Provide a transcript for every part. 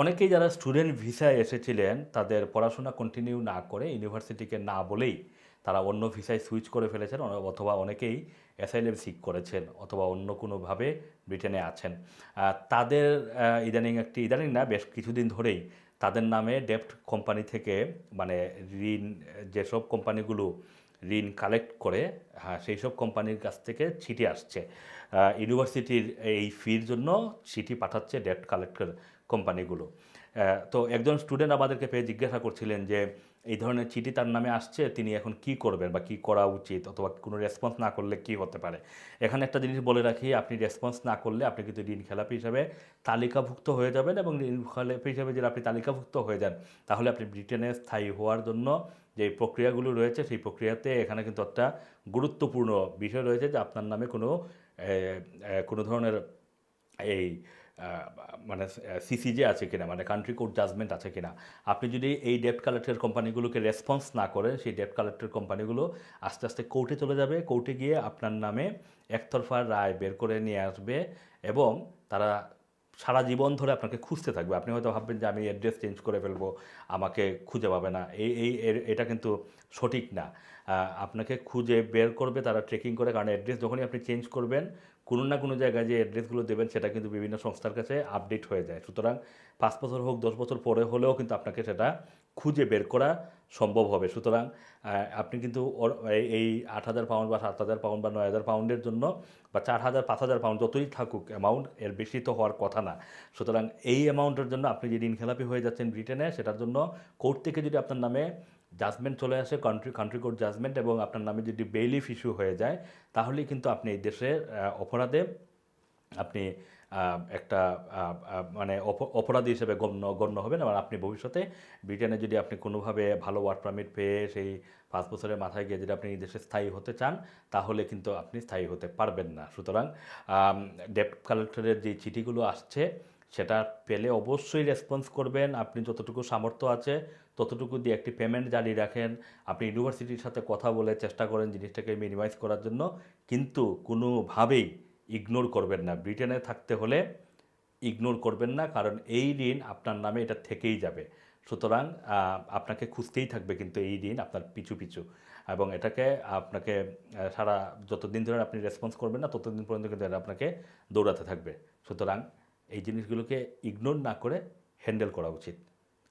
অনেকেই যারা স্টুডেন্ট ভিসায় এসেছিলেন, তাদের পড়াশোনা কন্টিনিউ না করে ইউনিভার্সিটিকে না বলেই তারা অন্য ভিসায় সুইচ করে ফেলেছেন অথবা অনেকেই অ্যাসাইলেম সিক করেছেন, অথবা অন্য কোনোভাবে ব্রিটেনে আছেন। তাদের ইদানিং একটি, ইদানিং না, বেশ কিছুদিন ধরেই তাদের নামে ডেপ্ট কোম্পানি থেকে মানে ঋণ, যেসব কোম্পানিগুলো ঋণ কালেক্ট করে সেই সব কোম্পানির কাছ থেকে চিঠি আসছে। ইউনিভার্সিটির এই ফির জন্য চিঠি পাঠাচ্ছে ডেট কালেক্টর কোম্পানিগুলো তো একজন স্টুডেন্ট আমাদেরকে পেয়ে জিজ্ঞাসা করছিলেন যে, এই ধরনের চিঠি তার নামে আসছে, তিনি এখন কি করবেন বা কি করা উচিত? অথবা কোনো রেসপন্স না করলে কি হতে পারে? এখানে একটা জিনিস বলে রাখি, আপনি রেসপন্স না করলে আপনি কিন্তু ঋণ খেলাপি হিসাবে তালিকাভুক্ত হয়ে যাবেন এবং ঋণ খেলাপি হিসাবে যদি আপনি তালিকাভুক্ত হয়ে যান, তাহলে আপনি ব্রিটেনে স্থায়ী হওয়ার জন্য যে প্রক্রিয়াগুলো রয়েছে, সেই প্রক্রিয়াতে এখানে কিন্তু একটা গুরুত্বপূর্ণ বিষয় রয়েছে যে আপনার নামে কোনো কোনো ধরনের এই মানে সিসিজে আছে কিনা মানে কান্ট্রি কোর্ট জাজমেন্ট আছে কিনা, আপনি যদি এই ডেপ্ট কালেক্টর কোম্পানিগুলোকে রেসপন্স না করেন সেই ডেপ্ট কালেক্টর কোম্পানিগুলো আস্তে আস্তে কোর্টে চলে যাবে কোর্টে গিয়ে আপনার নামে একতরফা রায় বের করে নিয়ে আসবে এবং তারা সারা জীবন ধরে আপনাকে খুঁজতে থাকবে। আপনি হয়তো ভাববেন যে, আমি অ্যাড্রেস চেঞ্জ করে ফেলব, আমাকে খুঁজে পাবে না। এই এই এটা কিন্তু সঠিক না। আপনাকে খুঁজে বের করবে তারা ট্রেকিং করে, কারণ অ্যাড্রেস যখনই আপনি চেঞ্জ করবেন কোনো না কোনো জায়গায় যে অ্যাড্রেসগুলো দেবেন, সেটা কিন্তু বিভিন্ন সংস্থার কাছে আপডেট হয়ে যায়। সুতরাং পাঁচ বছর হোক, দশ বছর পরে হলেও কিন্তু আপনাকে সেটা খুঁজে বের করা সম্ভব হবে। সুতরাং আপনি কিন্তু এই আট হাজার পাউন্ড বা সাত হাজার পাউন্ড বা নয় হাজার পাউন্ডের জন্য বা চার হাজার, পাঁচ হাজার পাউন্ড যতই থাকুক অ্যামাউন্ট এর বেশি তো হওয়ার কথা না। সুতরাং এই অ্যামাউন্টের জন্য আপনি যে ঋণ খেলাপি হয়ে যাচ্ছেন ব্রিটেনে, সেটার জন্য কোর্ট থেকে যদি আপনার নামে জাজমেন্ট চলে আসে কান্ট্রি কান্ট্রি কোর্ট জাজমেন্ট এবং আপনার নামে যদি বেইলিফ ইস্যু হয়ে যায়, তাহলেই কিন্তু আপনি এই দেশের অপরাধে আপনি একটা মানে অপ- অপরাধী হিসেবে গণ্য গণ্য হবেন এবং আপনি ভবিষ্যতে ব্রিটেনে যদি আপনি কোনোভাবে ভালো ওয়ার্ক পারমিট পেয়ে সেই পাঁচ বছরের মাথায় গিয়ে যদি আপনি দেশে স্থায়ী হতে চান, তাহলে কিন্তু আপনি স্থায়ী হতে পারবেন না। সুতরাং ডেপ্ট কালেক্টরের যে চিঠিগুলো আসছে সেটা পেলে অবশ্যই রেসপন্স করবেন। আপনি যতটুকু সামর্থ্য আছে, ততটুকু দিয়ে একটি পেমেন্ট জারি রাখেন। আপনি ইউনিভার্সিটির সাথে কথা বলে চেষ্টা করেন জিনিসটাকে মিনিমাইজ করার জন্য। কিন্তু কোনোভাবেই ইগনোর করবেন না। ব্রিটেনে থাকতে হলে ইগনোর করবেন না, কারণ এই ঋণ আপনার নামে এটা থেকেই যাবে। সুতরাং আপনাকে খুঁজতেই থাকবে কিন্তু এই ঋণ আপনার পিছু পিছু। এবং এটাকে আপনাকে সারা যতদিন ধরে আপনি রেসপন্স করবেন না, ততদিন পর্যন্ত কিন্তু এটা আপনাকে দৌড়াতে থাকবে। সুতরাং এই জিনিসগুলোকে ইগনোর না করে হ্যান্ডেল করা উচিত।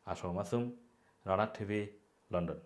Assam Masum Rana TV London.